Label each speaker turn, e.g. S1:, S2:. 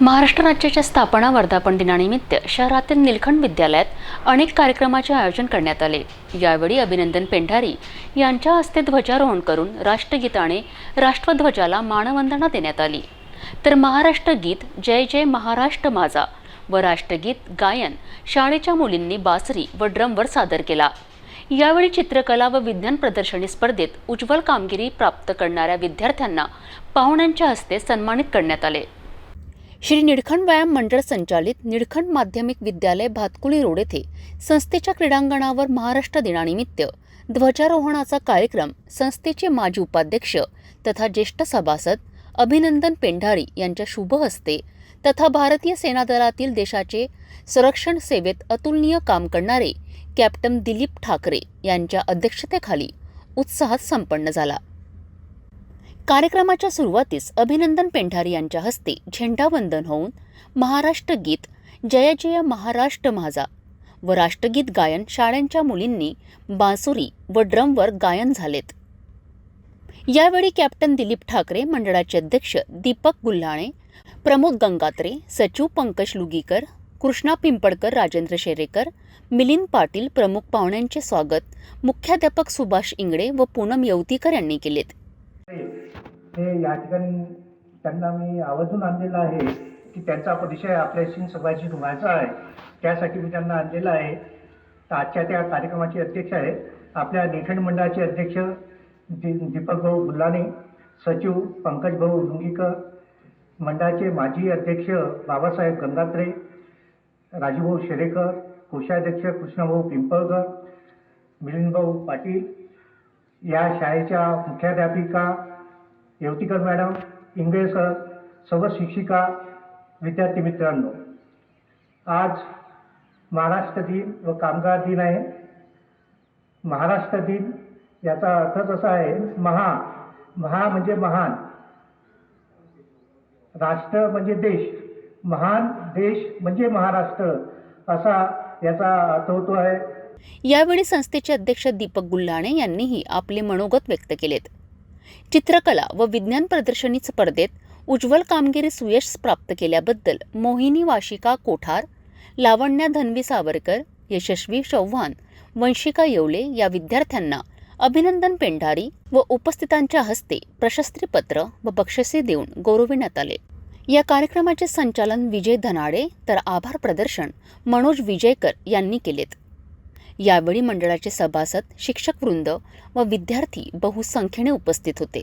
S1: महाराष्ट्र राज्याच्या स्थापना वर्धापन दिनानिमित्त शहरातील निलखंड विद्यालयात अनेक कार्यक्रमाचे आयोजन करण्यात आले. यावेळी अभिनंदन पेंढारी यांच्या हस्ते ध्वजारोहण करून राष्ट्रगीताने राष्ट्रध्वजाला मानवंदना देण्यात आली. तर महाराष्ट्र गीत जय जय महाराष्ट्र माझा व राष्ट्रगीत गायन शाळेच्या मुलींनी बासरी व ड्रमवर सादर केला. यावेळी चित्रकला व विज्ञान प्रदर्शनी स्पर्धेत उज्ज्वल कामगिरी प्राप्त करणाऱ्या विद्यार्थ्यांना पाहुण्यांच्या हस्ते सन्मानित करण्यात आले. श्री निडखंड व्यायाम मंडळ संचालित निडखंड माध्यमिक विद्यालय भातकुली रोड येथे संस्थेच्या क्रीडांगणावर महाराष्ट्र दिनानिमित्त ध्वजारोहणाचा कार्यक्रम संस्थेचे माजी उपाध्यक्ष तथा ज्येष्ठ सभासद अभिनंदन पेंढारी यांच्या शुभ हस्ते तथा भारतीय सेना दलातील देशाचे संरक्षण सेवेत अतुलनीय काम करणारे कॅप्टन दिलीप ठाकरे यांच्या अध्यक्षतेखाली उत्साहात संपन्न झाला. कार्यक्रमाच्या सुरुवातीस अभिनंदन पेंढारी यांच्या हस्ते झेंडावंदन होऊन महाराष्ट्र गीत जय जय महाराष्ट्र माझा व राष्ट्रगीत गायन शाळांच्या मुलींनी बांसुरी व ड्रमवर गायन झालेत. यावेळी कॅप्टन दिलीप ठाकरे मंडळाचे अध्यक्ष दीपक गुल्हाणे प्रमोद गंगात्रे सचिव पंकज लुगीकर कृष्णा पिंपळकर राजेंद्र शेरेकर मिलिंद पाटील प्रमुख पाहुण्यांचे स्वागत मुख्याध्यापक सुभाष इंगडे व पूनम येवतीकर यांनी केलेत.
S2: हे या ठिकाणी त्यांना मी आवर्जून आणलेलं आहे की त्यांचा परिचय आपल्याशी सगळ्याशी व्हायचा आहे. त्यासाठी मी त्यांना आणलेला आहे. तर आजच्या त्या कार्यक्रमाचे अध्यक्ष आहे आपल्या लेखन मंडळाचे अध्यक्ष दि दीपक भाऊ गुल्लाने सचिव पंकज भाऊ लुंगीकर मंडळाचे माजी अध्यक्ष बाबासाहेब गंगात्रे राजूभाऊ शेरेकर कोषाध्यक्ष कृष्णभाऊ पिंपळकर मिलिंदभाऊ पाटील या शाळेच्या मुख्याध्यापिका येवतीकर मॅडम इंगळे सर सर्व शिक्षिका विद्यार्थी मित्रांनो आज महाराष्ट्र दिन व कामगार दिन आहे. महाराष्ट्र दिन याचा अर्थच असा आहे महा महा म्हणजे महान राष्ट्र म्हणजे देश महान देश म्हणजे महाराष्ट्र असा याचा अर्थ होतो आहे.
S1: यावेळी संस्थेचे अध्यक्ष दीपक गुल्हाणे यांनीही आपले मनोगत व्यक्त केलेत. चित्रकला व विज्ञान प्रदर्शनी स्पर्धेत उज्ज्वल कामगिरी सुयश प्राप्त केल्याबद्दल मोहिनी वाशिका कोठार लावण्या धनवी सावरकर यशस्वी चव्हाण वंशिका येवले या विद्यार्थ्यांना अभिनंदन पेंढारी व उपस्थितांच्या हस्ते प्रशस्तीपत्र व बक्षिसे देऊन गौरविण्यात आले. या कार्यक्रमाचे संचालन विजय धनाडे तर आभार प्रदर्शन मनोज विजयकर यांनी केलेत. यावेळी मंडळाचे सभासद शिक्षक वृंद व विद्यार्थी बहुसंख्येने उपस्थित होते.